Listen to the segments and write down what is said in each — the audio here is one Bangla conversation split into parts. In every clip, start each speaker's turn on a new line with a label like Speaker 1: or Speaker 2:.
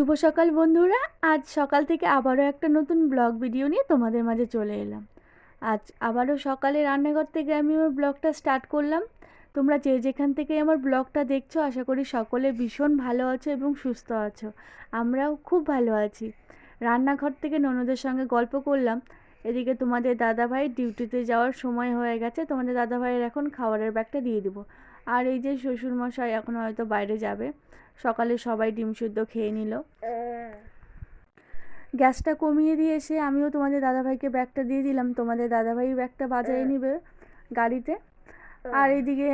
Speaker 1: শুভ সকাল বন্ধুরা। আজ সকাল থেকে আবারও একটা নতুন ব্লগ ভিডিও নিয়ে তোমাদের মাঝে চলে এলাম। আজ আবারও সকালে রান্নাঘর থেকে আমি আমার ব্লগটা স্টার্ট করলাম। তোমরা যে যেখান থেকে আমার ব্লগটা দেখছ, আশা করি সকলে ভীষণ ভালো আছো এবং সুস্থ আছো। আমরাও খুব ভালো আছি। রান্নাঘর থেকে ননদের সঙ্গে গল্প করলাম। এদিকে তোমাদের দাদাভাই ডিউটিতে যাওয়ার সময় হয়ে গেছে। তোমাদের দাদাভাইয়ের এখন খাবারের ব্যাগটা দিয়ে দেবো। আর এই যে শ্বশুরমশাই এখন হয়তো বাইরে যাবে। সকালে সবাই ডিম সিদ্ধ খেয়ে নিল। গ্যাসটা কমিয়ে দিয়ে এসে আমিও তোমাদের দাদাভাইকে ব্যাগটা দিয়ে দিলাম। তোমাদের দাদাভাই ব্যাগটা বাজারে নিবে গাড়িতে। আর এইদিকে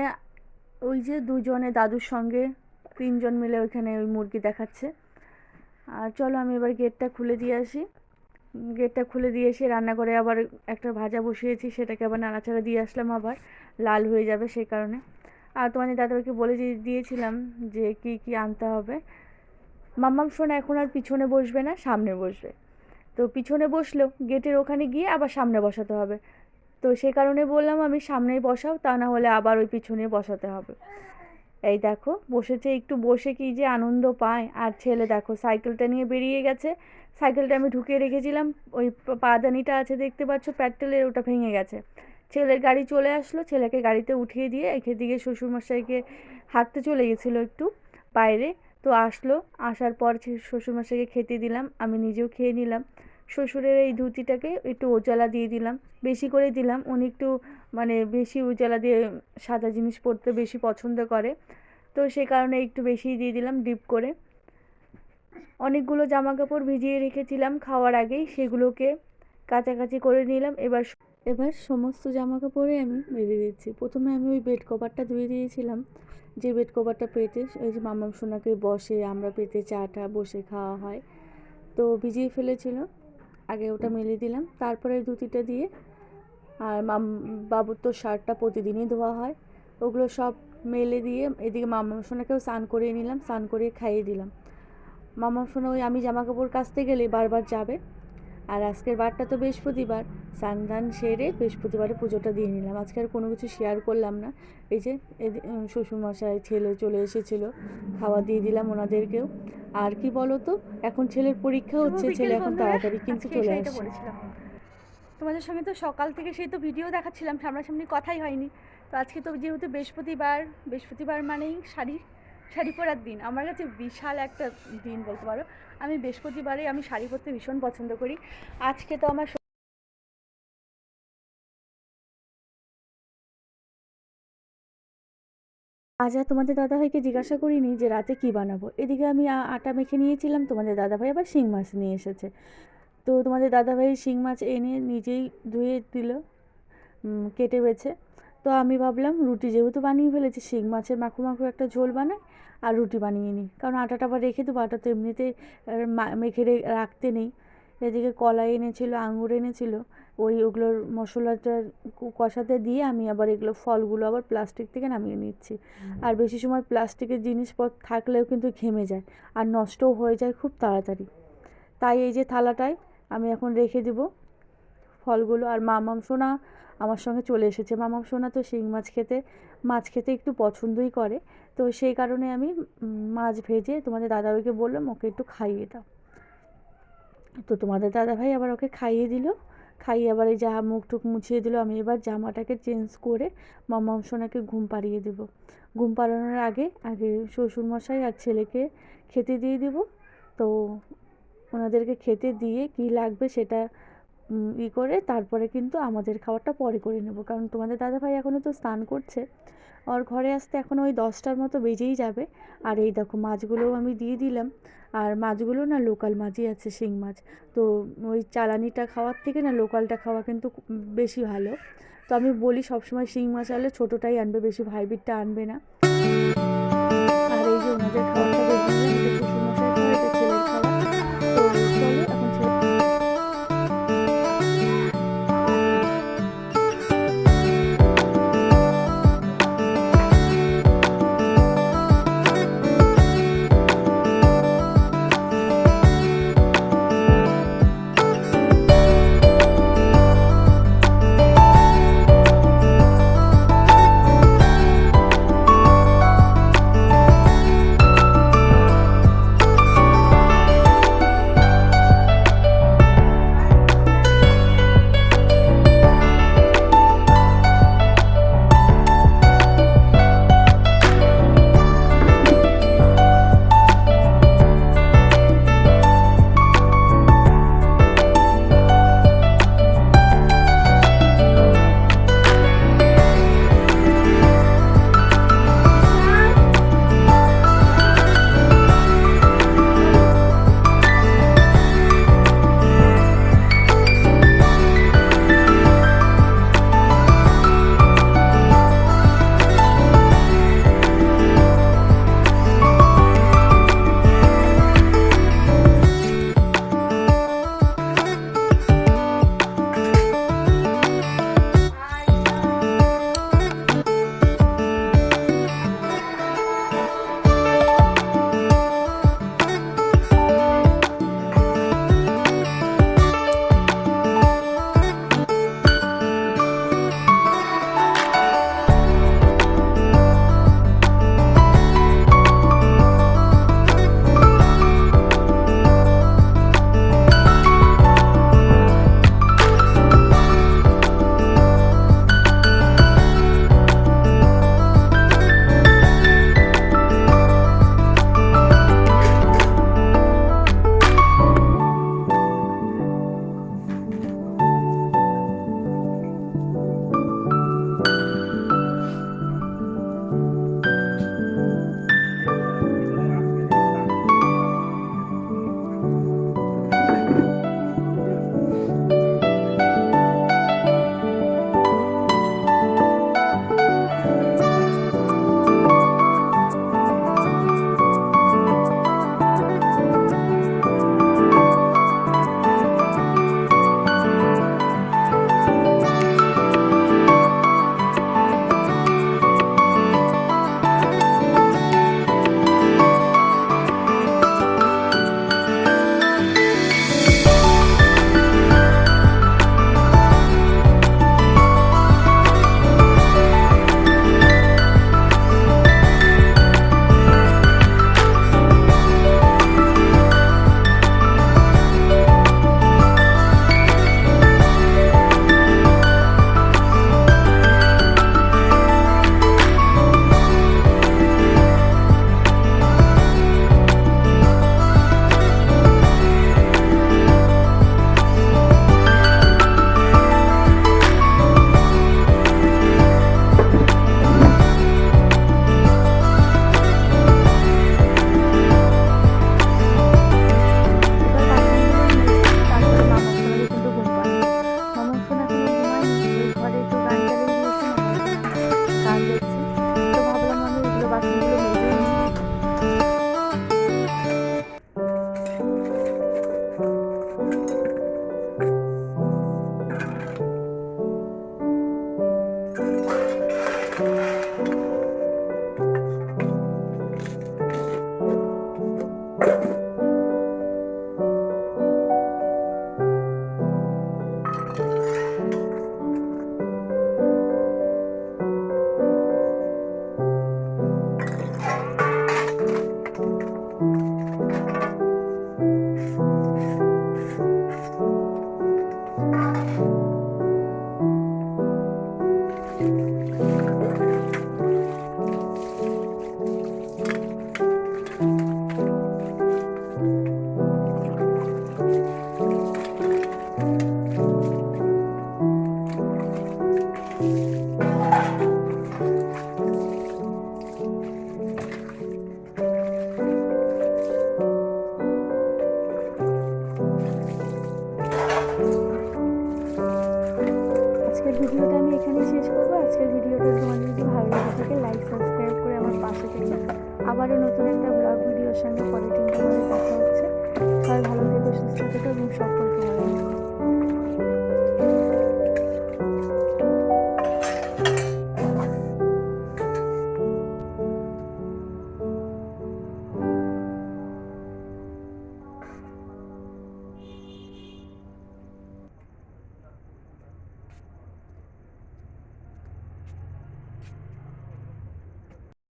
Speaker 1: ওই যে দুজনে দাদুর সঙ্গে তিনজন মিলে ওইখানে ওই মুরগি দেখাচ্ছে। আর চলো আমি এবার গেটটা খুলে দিয়ে আসি। গেটটা খুলে দিয়ে এসে রান্না করে আবার একটা ভাজা বসিয়েছি সেটাকে আবার নাড়াচাড়া দিয়ে আসলাম আবার। লাল হয়ে যাবে সেই কারণে। আর তোমাদের দাদাভাইকে বলে দিয়েছিলাম যে কি কি আনতে হবে, মাম্মাম শোনা এখন আর পিছনে বসবে না, সামনে বসবে। তো পিছনে বসল, গেটের ওখানে গিয়ে আবার সামনে বসাতে হবে। তো সেই কারণে বললাম, আমি সামনেই বসাও, তা না হলে আবার ওই পিছনে বসাতে হবে। এই দেখো, বসেছে একটু বসে কি যে আনন্দ পায়। আর ছেলে দেখো, সাইকেলটা নিয়ে বেরিয়ে গেছে। সাইকেলটা আমি ঢুকিয়ে রেখেছিলাম, ওই পাদানিটা আছে দেখতে পাচ্ছ প্যাটেলের ওটা ভেঙে গেছে। ছেলের গাড়ি চলে আসলো। ছেলেকে গাড়িতে উঠিয়ে দিয়ে এখে দিকে শ্বশুরমশাইকে হাঁটতে চলে গেছিল একটু বাইরে। তো আসলো। আসার পর শ্বশুরমশাইকে খেতে দিলাম। আমি নিজেও খেয়ে নিলাম। শ্বশুরের এই ধুতিটাকে একটু উজালা দিয়ে দিলাম। বেশি করে দিলাম। উনি একটু মানে বেশি উজালা দিয়ে সাদা জিনিস পরতে বেশি পছন্দ করে। তো সে কারণে একটু বেশিই দিয়ে দিলাম ডিপ করে। অনেকগুলো জামা কাপড় ভিজিয়ে রেখেছিলাম খাওয়ার আগেই। সেগুলোকে কাচাকাচি করে নিলাম। এবার এবার সমস্ত জামা কাপড়ে আমি মেরে দিচ্ছি। প্রথমে আমি ওই বেড কভারটা ধুয়ে দিয়েছিলাম। যে বেড কভারটা পেতে, ওই যে মামাম সোনাকে বসে আমরা পেতে চাটা বসে খাওয়া হয়। তো ভিজিয়ে ফেলেছিল। আগে ওটা মেলে দিলাম। তারপরে ধুতিটা দিয়ে আর মাম বাবুর তো শার্টটা প্রতিদিনই ধোয়া হয়। ওগুলো সব মেলে দিয়ে এদিকে মামাম সোনাকেও স্নান করিয়ে নিলাম। স্নান করিয়ে খাইয়ে দিলাম। মামাম সোনা ওই আমি জামা কাপড় কাচতে গেলে বারবার যাবে। আর আজকের বারটা তো বৃহস্পতিবার। স্নান সেরে বৃহস্পতিবারে পুজোটা দিয়ে নিলাম। আজকে আর কোনো কিছু শেয়ার করলাম না। এই যে শ্বশুরমশাই ছেলে চলে এসেছিল। খাওয়া দিয়ে দিলাম ওনাদেরকেও। আর কি বলো তো এখন ছেলের পরীক্ষা হচ্ছে ছেলে এখন তাড়াতাড়ি কিন্তু চলে আসছে।
Speaker 2: তোমাদের সঙ্গে তো সকাল থেকে সেই তো ভিডিও দেখাচ্ছিলাম সামনাসামনি কথাই হয়নি। তো আজকে তো যেহেতু বৃহস্পতিবার বৃহস্পতিবার মানেই শাড়ি শাড়ি পরার দিন। আমার কাছে বিশাল একটা দিন বলতে পারো। আমি বৃহস্পতিবারে আমি শাড়ি পরতে ভীষণ পছন্দ করি। আজকে তো আমার
Speaker 1: আজ আর তোমাদের দাদাভাইকে জিজ্ঞাসা করিনি যে রাতে কি বানাবো। এদিকে আমি আটা মেখে নিয়েছিলাম, তোমাদের দাদাভাই আবার শিং মাছ নিয়ে এসেছে। তো তোমাদের দাদাভাই শিং মাছ এনে নিজেই ধুয়ে দিল কেটে বেছে। তো আমি ভাবলাম রুটি যেহেতু বানিয়ে ফেলেছি, শিং মাছের মাখো মাখো একটা ঝোল বানাই। আর রুটি বানিয়ে নিই। কারণ আটাটা আবার রেখে দেবো আটা তো এমনিতে মা- মেখে রে- রাখতে নেই। এদিকে কলাই এনেছিল আঙুর এনেছিল ওই ওগুলোর মশলাটা কষাতে দিয়ে আমি আবার এগুলো ফলগুলো আবার প্লাস্টিক থেকে নামিয়ে নিচ্ছি। আর বেশি সময় প্লাস্টিকের জিনিসপত্র থাকলেও কিন্তু ঘেমে যায় আর নষ্টও হয়ে যায় খুব তাড়াতাড়ি। তাই এই যে থালাটায় আমি এখন রেখে দেবো ফলগুলো। আর মামাম সোনা আমার সঙ্গে চলে এসেছে। মামাম সোনা তো শিং মাছ খেতে মাছ খেতে একটু পছন্দই করে। তো সেই কারণে আমি মাছ ভেজে তোমাদের দাদাভাইকে বললাম, ওকে একটু খাইয়ে দাও। তো তোমাদের দাদাভাই আবার ওকে খাইয়ে দিল। খাইয়ে আবার এই জামা মুখ টুক মুছিয়ে দিল, আমি এবার জামাটাকে চেঞ্জ করে মামাম সোনাকে ঘুম পাড়িয়ে দেবো। ঘুম পাড়ানোর আগে আগে শ্বশুরমশাই আর ছেলেকে খেতে দিয়ে দেবো। তো ওনাদেরকে খেতে দিয়ে কী লাগবে সেটা ই করে তারপরে কিন্তু আমাদের খাবারটা পরে করে নেব। কারণ তোমাদের দাদাভাই এখনও তো স্নান করছে। ওর ঘরে আসতে এখন ওই দশটার মতো বেজেই যাবে। আর এই দেখো মাছগুলোও আমি দিয়ে দিলাম। আর মাছগুলো না লোকাল মাছই আছে, শিং মাছ। তো ওই চালানিটা খাওয়ার থেকে না লোকালটা খাওয়া কিন্তু বেশি ভালো। তো আমি বলি সবসময় শিং মাছ আনলে ছোটোটাই আনবে, বেশি হাইব্রিডটা আনবে না। আর এই যে ওনাদের খাবারটা খুব